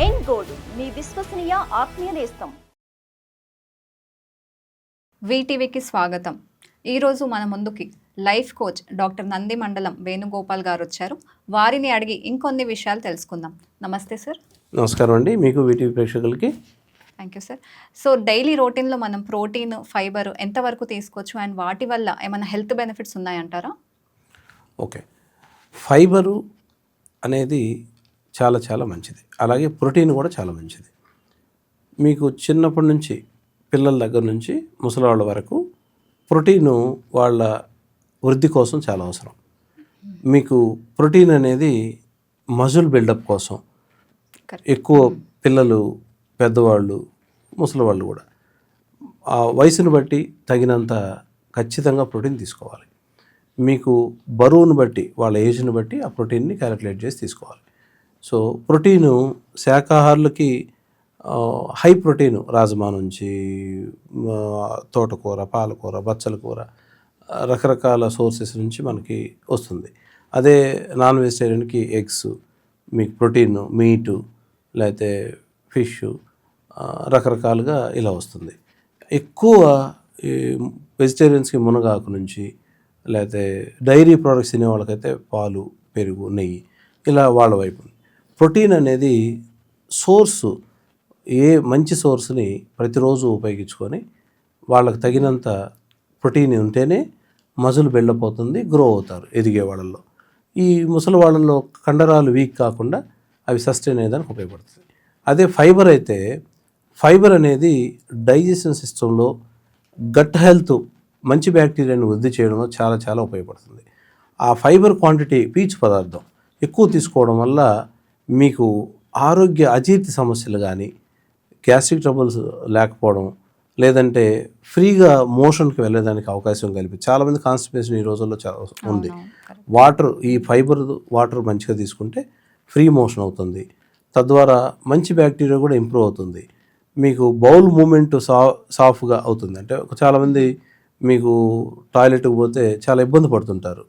ఎన్ gold మీ విశ్వసనీయ ఆత్మీయ నేస్తం. వీటీవీకి స్వాగతం. ఈరోజు మన ముందుకి లైఫ్ కోచ్ డాక్టర్ నంది మండలం వేణుగోపాల్ గారు వచ్చారు. వారిని అడిగి ఇంకొన్ని విషయాలు తెలుసుకుందాం. నమస్తే సార్. నమస్కారం అండి. మీకు వీటీవీ ప్రేక్షకులకి. Thank you sir so daily రొటీన్లో మనం ప్రోటీన్ ఫైబర్ ఎంతవరకు తీసుకోవచ్చు? అండ్ వాటి వల్ల ఏమైనా హెల్త్ బెనిఫిట్స్ ఉన్నాయంటారా? ఓకే. ఫైబరు అనేది చాలా చాలా మంచిది. అలాగే ప్రోటీన్ కూడా చాలా మంచిది. మీకు చిన్నప్పటి నుంచి పిల్లల దగ్గర నుంచి ముసలివాళ్ళ వరకు ప్రోటీను వాళ్ళ వృద్ధి కోసం చాలా అవసరం. మీకు ప్రోటీన్ అనేది మజుల్ బిల్డప్ కోసం. ఎక్కువ పిల్లలు పెద్దవాళ్ళు ముసలివాళ్ళు కూడా ఆ వయసును బట్టి తగినంత ఖచ్చితంగా ప్రోటీన్ తీసుకోవాలి. మీకు బరువును బట్టి వాళ్ళ ఏజ్ని బట్టి ఆ ప్రోటీన్ని క్యాలిక్యులేట్ చేసి తీసుకోవాలి. సో ప్రోటీను శాకాహారులకి హై ప్రోటీన్ రాజమా నుంచి తోటకూర పాలకూర బచ్చల కూర రకరకాల సోర్సెస్ నుంచి మనకి వస్తుంది. అదే నాన్ వెజిటేరియన్కి ఎగ్స్ మీకు ప్రోటీన్ మీటు లేకపోతే ఫిష్ రకరకాలుగా ఇలా వస్తుంది. ఎక్కువ ఈ వెజిటేరియన్స్కి మునగాకు నుంచి లేకపోతే డైరీ ప్రోడక్ట్స్ తినే వాళ్ళకైతే పాలు పెరుగు నెయ్యి ఇలా వాళ్ళ వైపు ప్రోటీన్ అనేది సోర్సు ఏ మంచి సోర్స్ని ప్రతిరోజు ఉపయోగించుకొని వాళ్ళకి తగినంత ప్రోటీన్ ఉంటేనే మజులు బెళ్ళపోతుంది గ్రో అవుతారు ఎదిగే వాళ్ళల్లో ఈ ముసలి వాళ్ళల్లో కండరాలు వీక్ కాకుండా అవి సస్టైన్ అయ్యేదానికి ఉపయోగపడుతుంది. అదే ఫైబర్ అయితే ఫైబర్ అనేది డైజెషన్ సిస్టంలో గట్ హెల్త్ మంచి బ్యాక్టీరియాను వృద్ధి చేయడంలో చాలా చాలా ఉపయోగపడుతుంది. ఆ ఫైబర్ క్వాంటిటీ పీచు పదార్థం ఎక్కువ తీసుకోవడం వల్ల మీకు ఆరోగ్య అజీర్తి సమస్యలు కానీ గ్యాస్ట్రిక్ ట్రబుల్స్ లేకపోవడం లేదంటే ఫ్రీగా మోషన్కి వెళ్ళడానికి అవకాశం కలిపి చాలామంది కాన్స్టిపేషన్ ఈ రోజుల్లో చాలా ఉంది. వాటర్ ఈ ఫైబర్ వాటర్ మంచిగా తీసుకుంటే ఫ్రీ మోషన్ అవుతుంది. తద్వారా మంచి బ్యాక్టీరియా కూడా ఇంప్రూవ్ అవుతుంది. మీకు బౌల్ మూమెంట్ సా సాఫ్గా అవుతుంది. అంటే ఒక చాలామంది మీకు టాయిలెట్కి పోతే చాలా ఇబ్బంది పడుతుంటారు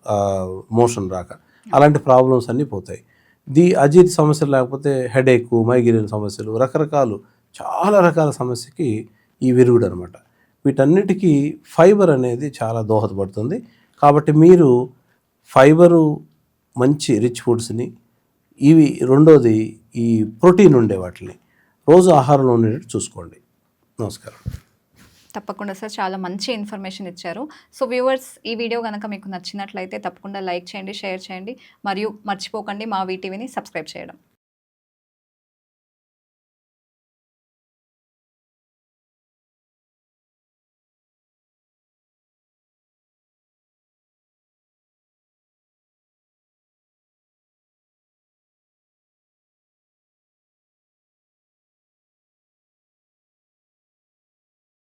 మోషన్ రాక. అలాంటి ప్రాబ్లమ్స్ అన్నీ పోతాయి. ది అజీత్ సమస్యలు లేకపోతే హెడేక్ మైగ్రేన్ సమస్యలు రకరకాలు చాలా రకాల సమస్యకి ఈ విరుగుడు అనమాట వీటన్నిటికీ ఫైబర్ అనేది చాలా దోహదపడుతుంది. కాబట్టి మీరు ఫైబరు మంచి రిచ్ ఫుడ్స్ని ఇవి రెండోది ఈ ప్రోటీన్ ఉండే వాటిని. రోజు ఆహారంలో ఉండేటట్టు చూసుకోండి. నమస్కారం. తప్పకుండా సార్ చాలా మంచి ఇన్ఫర్మేషన్ ఇచ్చారు. సో వ్యూవర్స్ ఈ వీడియో కనుక మీకు నచ్చినట్లయితే తప్పకుండా లైక్ చేయండి షేర్ చేయండి మరియు మర్చిపోకండి మా వీటీవీని సబ్స్క్రైబ్ చేయడం.